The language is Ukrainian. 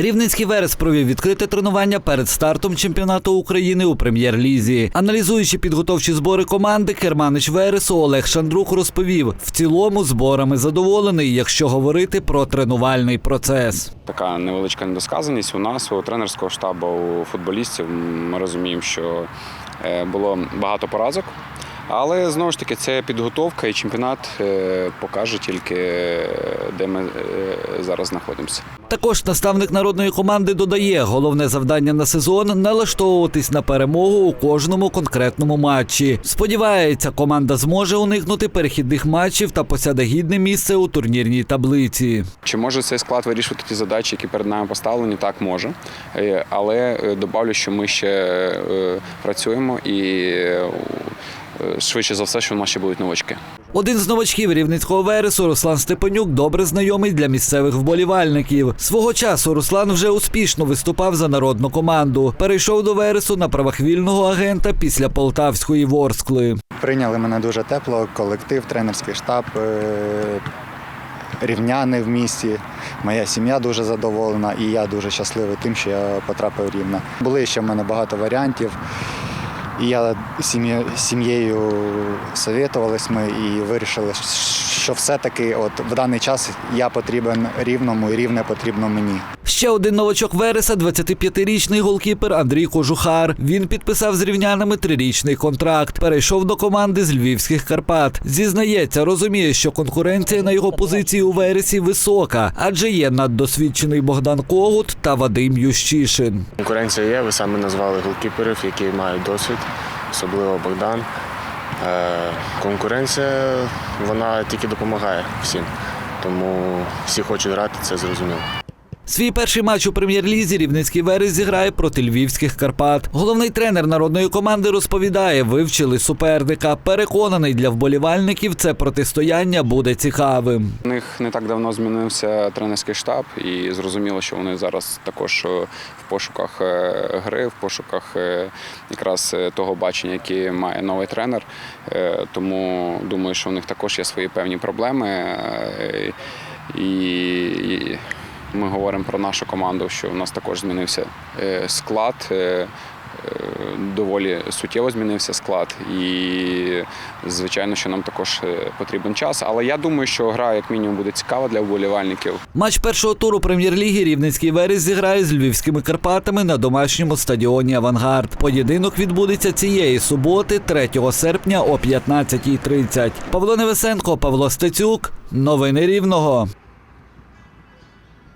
Рівненський Верес провів відкрите тренування перед стартом чемпіонату України у прем'єр-лізі. Аналізуючи підготовчі збори команди, керманич Вересу Олег Шандрук розповів: в цілому зборами задоволений, якщо говорити про тренувальний процес. Така невеличка недосказаність у нас, у тренерського штабу, у футболістів. Ми розуміємо, що е, було багато поразок. Але знову ж таки, це підготовка і чемпіонат е, покаже тільки, е, де ми е, зараз знаходимося. Також наставник народної команди додає, головне завдання на сезон налаштовуватись на перемогу у кожному конкретному матчі. Сподівається, команда зможе уникнути перехідних матчів та посяде гідне місце у турнірній таблиці. Чи може цей склад вирішувати ті задачі, які перед нами поставлені? Так може. Але добавлю, що ми ще працюємо і швидше за все, що у нас ще будуть новачки. Один з новачків рівницького вересу Руслан Степанюк добре знайомий для місцевих вболівальників. Свого часу Руслан вже успішно виступав за народну команду. Перейшов до вересу на правах вільного агента після полтавської ворскли. Прийняли мене дуже тепло, колектив, тренерський штаб, е, рівняни в місті. Моя сім'я дуже задоволена і я дуже щасливий тим, що я потрапив в рівне. Були ще в мене багато варіантів. Я з сім'єю совітувались ми і вирішили, що все-таки от в даний час я потрібен рівному і рівне потрібно мені. Ще один новачок Вереса, 25-річний голкіпер Андрій Кожухар. Він підписав з рівнянами трирічний контракт. Перейшов до команди з львівських Карпат. Зізнається, розуміє, що конкуренція на його позиції у Вересі висока, адже є наддосвідчений Богдан Когут та Вадим Ющишин. Конкуренція є, ви самі назвали голкіперів, які мають досвід, особливо Богдан. Е, Конкуренція вона тільки допомагає всім. Тому всі хочуть грати, це зрозуміло. Свій перший матч у прем'єр-лізі Рівненський Верес зіграє проти львівських Карпат. Головний тренер народної команди розповідає, вивчили суперника. Переконаний для вболівальників це протистояння буде цікавим. У них не так давно змінився тренерський штаб, і зрозуміло, що вони зараз також е, в пошуках е, гри, в пошуках е, якраз того бачення, яке має новий тренер. Тому думаю, що у них також є свої певні проблеми. І ми говоримо про нашу команду, що у нас також змінився е, склад. е, е, Доволі суттєво змінився склад, і звичайно, що нам також потрібен час. Але я думаю, що гра як мінімум буде цікава для вболівальників. Матч першого туру прем'єр-ліги Рівненський Верес зіграє з львівськими Карпатами на домашньому стадіоні Авангард. Поєдинок відбудеться цієї суботи, 3 серпня о 15.30. Павло Невесенко, Павло Стецюк. Новини Рівного.